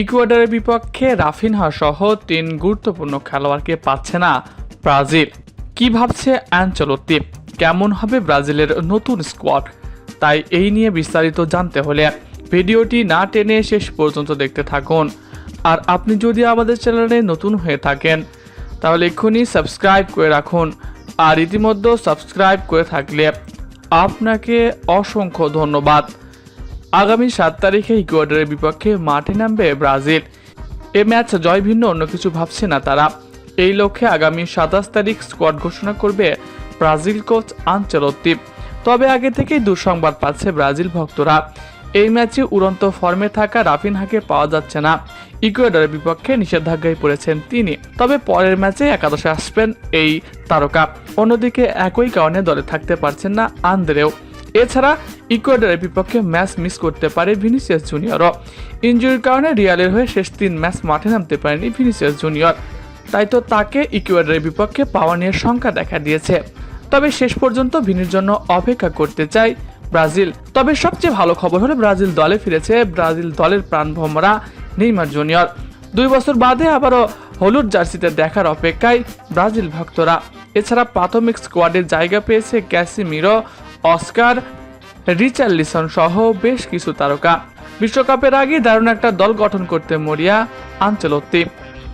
ইকুয়েডরের বিপক্ষে রাফিনহা সহ তিন গুরুত্বপূর্ণ খেলোয়াড়কে পাচ্ছে না ব্রাজিল। কি ভাবছে অ্যাঞ্চলত্তি? কেমন হবে ব্রাজিলের নতুন স্কোয়াড? তাই এই নিয়ে বিস্তারিত জানতে হলে ভিডিওটি না টেনে শেষ পর্যন্ত দেখতে থাকুন। আর আপনি যদি আমাদের চ্যানেলে নতুন হয়ে থাকেন, তাহলে এক্ষুনি সাবস্ক্রাইব করে রাখুন। আর ইতিমধ্যে সাবস্ক্রাইব করে থাকলে আপনাকে অসংখ্য ধন্যবাদ। আগামী সাত তারিখে ইকুয়েডরের বিপক্ষে মাঠে নামবে ব্রাজিল। এ ম্যাচ জয় ভিন্ন, অন্য কিছু ভাবছে না তারা। এই লক্ষ্যে আগামী সাতাশ তারিখ স্কোয়াড ঘোষণা করবে ব্রাজিল কোচ আনচেলত্তি। তবে আগে থেকেই দুঃসংবাদ পাচ্ছে ব্রাজিল ভক্তরা। এই ম্যাচে উড়ন্ত ফর্মে থাকা রাফিনহাকে পাওয়া যাচ্ছে না। ইকুয়েডরের বিপক্ষে নিষেধাজ্ঞায় পড়েছেন তিনি। তবে পরের ম্যাচে একাদশে আসবেন এই তারকা। অন্যদিকে একই কারণে দলে থাকতে পারছেন না আন্দ্রেও। এছাড়া ইকুয়েডরের বিপক্ষে ম্যাচ মিস করতে পারে ভিনিসিয়াস জুনিয়রও ইঞ্জুরির কারণে রিয়ালের হয়ে শেষ তিন ম্যাচ মাঠে নামতে পারেনি ভিনিসিয়াস জুনিয়র। তাই তো তাকে ইকুয়েডরের বিপক্ষে পাওয়া নিয়ে শঙ্কা দেখা দিয়েছে। তবে শেষ পর্যন্ত ভিনির জন্য অপেক্ষা করতে চাই ব্রাজিল। তবে সবচেয়ে ভালো খবর হলো ব্রাজিল দলে ফিরেছে ব্রাজিল দলের প্রাণভোমরা নেইমার জুনিয়র। দুই বছর বাদে আবারও হলুদ জার্সিতে দেখার অপেক্ষায় ব্রাজিল ভক্তরা। এছাড়া প্রাথমিক স্কোয়াডে জায়গা পেয়েছে ক্যাসিমিরো। অস্কার, রিচার্লিসন সহ বেশ কিছু তারকা। বিশ্বকাপের আগে দারুণ একটা দল গঠন করতে মরিয়া আঞ্চলত্তি